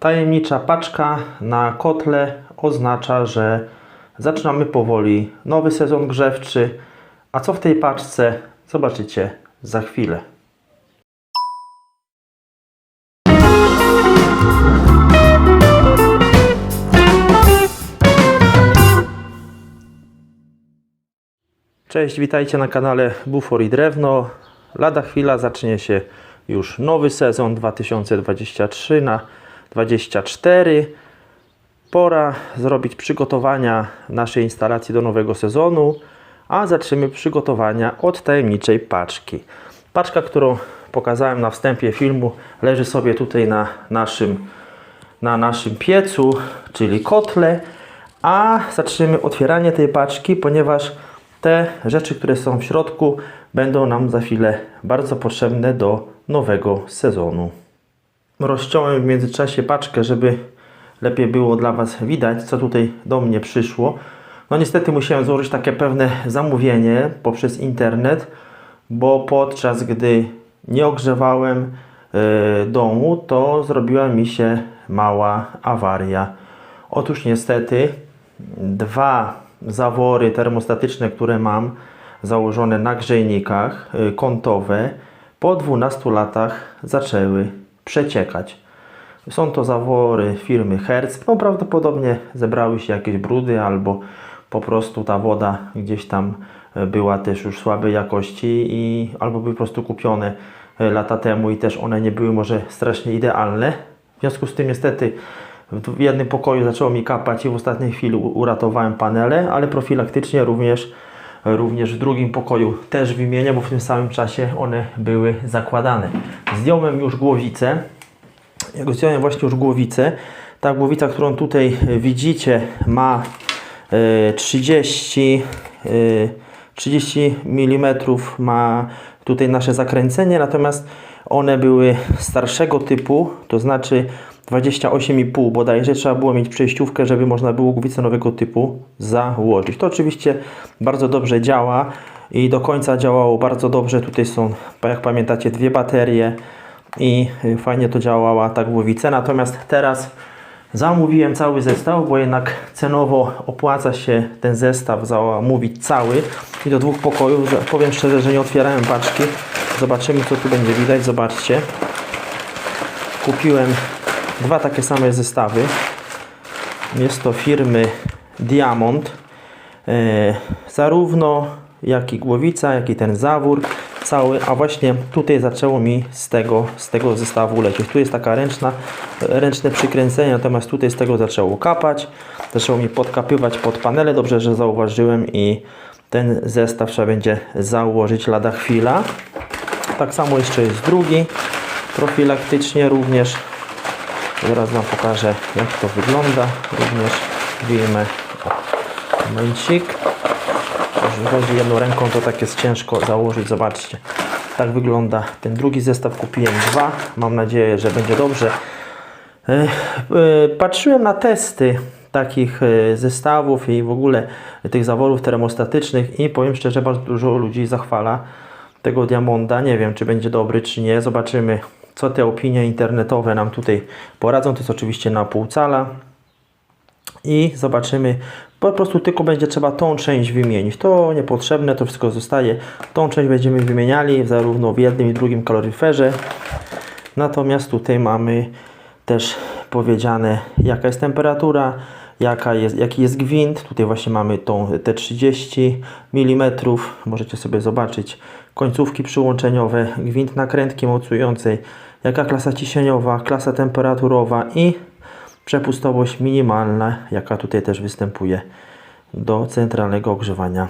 Tajemnicza paczka na kotle oznacza, że zaczynamy powoli nowy sezon grzewczy. A co w tej paczce zobaczycie za chwilę. Cześć, witajcie na kanale Bufor i Drewno. Lada chwila zacznie się już nowy sezon 2023 na 24. Pora zrobić przygotowania naszej instalacji do nowego sezonu, a zaczniemy przygotowania od tajemniczej paczki. Paczka, którą pokazałem na wstępie filmu, leży sobie tutaj na naszym, na naszym piecu, czyli kotle, a zaczniemy otwieranie tej paczki, ponieważ te rzeczy, które są w środku, będą nam za chwilę bardzo potrzebne do nowego sezonu. Rozciąłem w międzyczasie paczkę, żeby lepiej było dla Was widać, co tutaj do mnie przyszło. No niestety musiałem złożyć takie pewne zamówienie poprzez internet, bo podczas gdy nie ogrzewałem e, domu, to zrobiła mi się mała awaria. Otóż niestety dwa zawory termostatyczne, które mam założone na grzejnikach y, kątowe, po 12 latach zaczęły przeciekać. Są to zawory firmy Hertz. No prawdopodobnie zebrały się jakieś brudy albo po prostu ta woda gdzieś tam y, była też już słabej jakości i albo były po prostu kupione y, lata temu i też one nie były może strasznie idealne. W związku z tym niestety w jednym pokoju zaczęło mi kapać i w ostatniej chwili uratowałem panele, ale profilaktycznie również, również w drugim pokoju też wymienię, bo w tym samym czasie one były zakładane. Zdjąłem już głowicę. Zdjąłem właśnie już głowicę, ta głowica, którą tutaj widzicie ma e, 30 e, 30 mm ma tutaj nasze zakręcenie, natomiast one były starszego typu, to znaczy 28,5 bodajże trzeba było mieć przejściówkę, żeby można było głowicę nowego typu założyć. To oczywiście bardzo dobrze działa i do końca działało bardzo dobrze. Tutaj są, jak pamiętacie, dwie baterie i y, fajnie to działała ta głowica. Natomiast teraz zamówiłem cały zestaw, bo jednak cenowo opłaca się ten zestaw zamówić cały i do dwóch pokojów. Powiem szczerze, że nie otwierałem paczki. Zobaczymy co tu będzie widać. Zobaczcie. Kupiłem dwa takie same zestawy. Jest to firmy Diamond. E, zarówno jak i głowica, jak i ten zawór cały, a właśnie tutaj zaczęło mi z tego, z tego zestawu lecieć. Tu jest taka ręczna, ręczne przykręcenie, natomiast tutaj z tego zaczęło kapać. Zaczęło mi podkapywać pod panele. Dobrze, że zauważyłem i ten zestaw trzeba będzie założyć lada chwila. Tak samo jeszcze jest drugi. Profilaktycznie również Zaraz Wam pokażę jak to wygląda. Również wyjmę momencik. Jeżeli chodzi jedną ręką, to tak jest ciężko założyć. Zobaczcie. Tak wygląda ten drugi zestaw. Kupiłem dwa. Mam nadzieję, że będzie dobrze. E, e, Patrzyłem na testy takich e, zestawów i w ogóle tych zaworów termostatycznych i powiem szczerze, bardzo dużo ludzi zachwala tego Diamonda. Nie wiem, czy będzie dobry, czy nie. Zobaczymy, co te opinie internetowe nam tutaj poradzą. To jest oczywiście na pół cala. I zobaczymy, po prostu tylko będzie trzeba tą część wymienić. To niepotrzebne, to wszystko zostaje. Tą część będziemy wymieniali zarówno w jednym i drugim kaloryferze. Natomiast tutaj mamy też powiedziane jaka jest temperatura, jaka jest, jaki jest gwint. Tutaj właśnie mamy tą, te 30 mm. Możecie sobie zobaczyć końcówki przyłączeniowe, gwint nakrętki mocującej, jaka klasa ciśnieniowa, klasa temperaturowa i przepustowość minimalna, jaka tutaj też występuje do centralnego ogrzewania.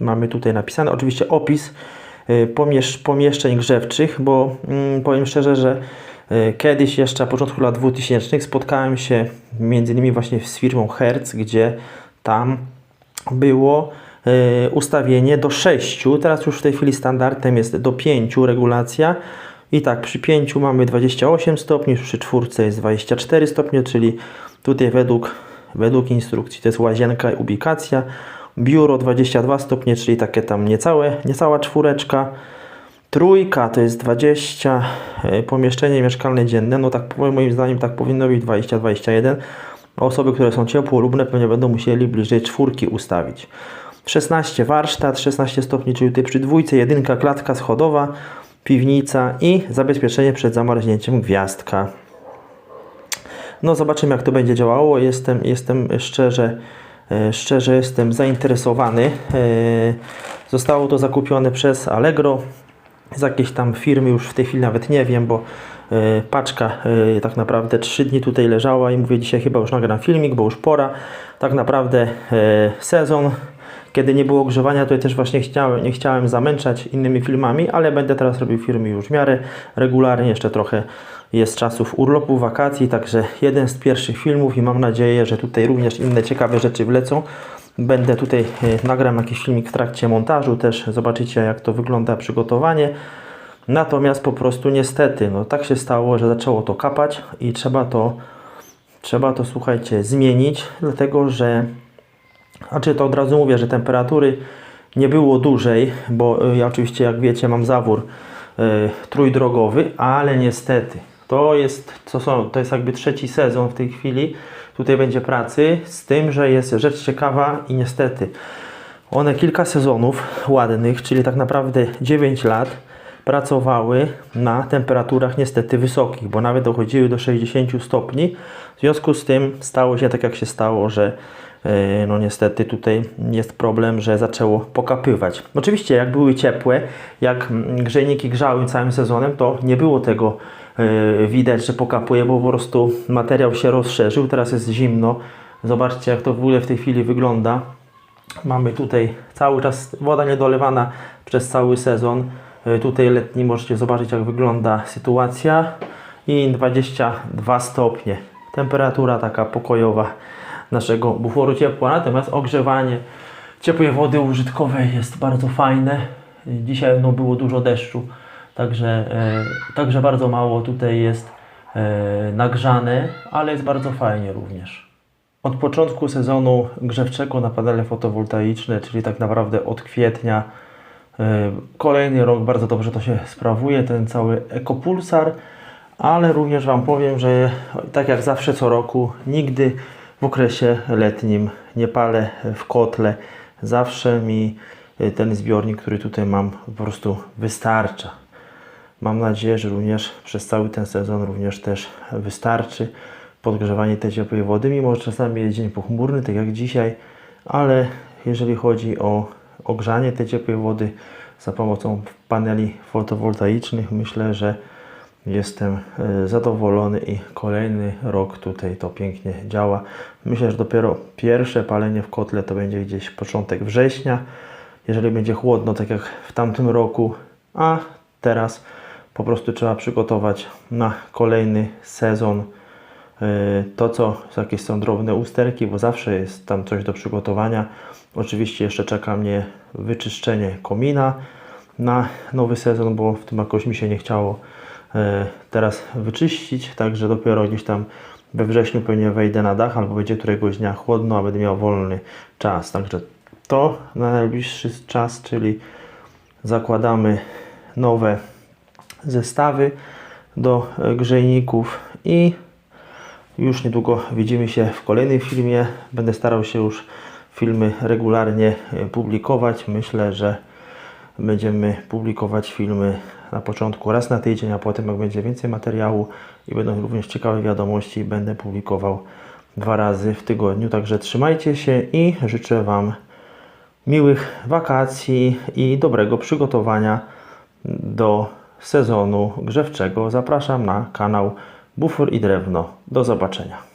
Mamy tutaj napisane oczywiście opis y, pomiesz, pomieszczeń grzewczych, bo mm, powiem szczerze, że y, kiedyś jeszcze na początku lat 2000 spotkałem się między innymi właśnie z firmą Hertz, gdzie tam było y, ustawienie do 6, teraz już w tej chwili standardem jest do 5 regulacja i tak przy 5 mamy 28 stopni, przy czwórce jest 24 stopnie, czyli tutaj według, według instrukcji to jest łazienka i ubikacja, biuro 22 stopnie, czyli takie tam niecałe, niecała czwóreczka. Trójka to jest 20, e, pomieszczenie mieszkalne dzienne, no tak moim zdaniem tak powinno być 20-21. Osoby, które są ciepłolubne pewnie będą musieli bliżej czwórki ustawić. 16 warsztat, 16 stopni, czyli tutaj przy dwójce, jedynka klatka schodowa, piwnica i zabezpieczenie przed zamarznięciem gwiazdka. No zobaczymy jak to będzie działało. Jestem, jestem szczerze, e, szczerze jestem zainteresowany. E, Zostało to zakupione przez Allegro z jakiejś tam firmy, już w tej chwili nawet nie wiem, bo e, paczka tak naprawdę 3 dni tutaj leżała i mówię dzisiaj chyba już nagram filmik, bo już pora. Tak naprawdę sezon, kiedy nie było grzewania, to ja też właśnie chciałem, nie chciałem zamęczać innymi filmami, ale będę teraz robił filmy już w miarę regularnie, jeszcze trochę jest czasów urlopu, wakacji, także jeden z pierwszych filmów i mam nadzieję, że tutaj również inne ciekawe rzeczy wlecą. Będę tutaj e, nagram jakiś filmik w trakcie montażu, też zobaczycie jak to wygląda przygotowanie. Natomiast po prostu niestety, no tak się stało, że zaczęło to kapać i trzeba to, trzeba to słuchajcie, zmienić, dlatego że, znaczy to od razu mówię, że temperatury nie było dłużej, bo y, ja oczywiście jak wiecie mam zawór y, trójdrogowy, ale niestety to jest, co są, to jest jakby trzeci sezon w tej chwili, tutaj będzie pracy, z tym, że jest rzecz ciekawa i niestety one kilka sezonów ładnych, czyli tak naprawdę 9 lat pracowały na temperaturach niestety wysokich, bo nawet dochodziły do 60 stopni. W związku z tym stało się tak jak się stało, że no niestety tutaj jest problem, że zaczęło pokapywać. Oczywiście jak były ciepłe, jak grzejniki grzały całym sezonem, to nie było tego e, widać, że pokapuje, bo po prostu materiał się rozszerzył. Teraz jest zimno. Zobaczcie jak to w ogóle w tej chwili wygląda. Mamy tutaj cały czas woda niedolewana przez cały sezon. Y, Tutaj letni możecie zobaczyć jak wygląda sytuacja i 22 stopnie. Temperatura taka pokojowa naszego buforu ciepła, natomiast ogrzewanie ciepłej wody użytkowej jest bardzo fajne. Dzisiaj no, było dużo deszczu, także, e, także bardzo mało tutaj jest e, nagrzane, ale jest bardzo fajnie również. Od początku sezonu grzewczego na panele fotowoltaiczne, czyli tak naprawdę od kwietnia, e, kolejny rok bardzo dobrze to się sprawuje, ten cały ekopulsar, ale również Wam powiem, że tak jak zawsze co roku, nigdy w okresie letnim nie palę w kotle. Zawsze mi e, ten zbiornik, który tutaj mam, po prostu wystarcza. Mam nadzieję, że również przez cały ten sezon również też wystarczy podgrzewanie tej ciepłej wody, mimo że czasami jest dzień pochmurny, tak jak dzisiaj, ale jeżeli chodzi o ogrzanie tej ciepłej wody za pomocą paneli fotowoltaicznych, myślę, że jestem e, zadowolony i kolejny rok tutaj to pięknie działa. Myślę, że dopiero pierwsze palenie w kotle to będzie gdzieś początek września, jeżeli będzie chłodno, tak jak w tamtym roku, a teraz po prostu trzeba przygotować na kolejny sezon e, to, co jakieś są drobne usterki, bo zawsze jest tam coś do przygotowania. Oczywiście jeszcze czeka mnie wyczyszczenie komina na nowy sezon, bo w tym jakoś mi się nie chciało teraz wyczyścić, także dopiero gdzieś tam we wrześniu pewnie wejdę na dach, albo będzie któregoś dnia chłodno, a będę miał wolny czas. Także to na najbliższy czas, czyli zakładamy nowe zestawy do e, grzejników i już niedługo widzimy się w kolejnym filmie. Będę starał się już filmy regularnie e, publikować. Myślę, że będziemy publikować filmy na początku raz na tydzień, a potem jak będzie więcej materiału i będą również ciekawe wiadomości, będę publikował dwa razy w tygodniu. Także trzymajcie się i życzę Wam miłych wakacji i dobrego przygotowania do sezonu grzewczego. Zapraszam na kanał Bufor i Drewno. Do zobaczenia.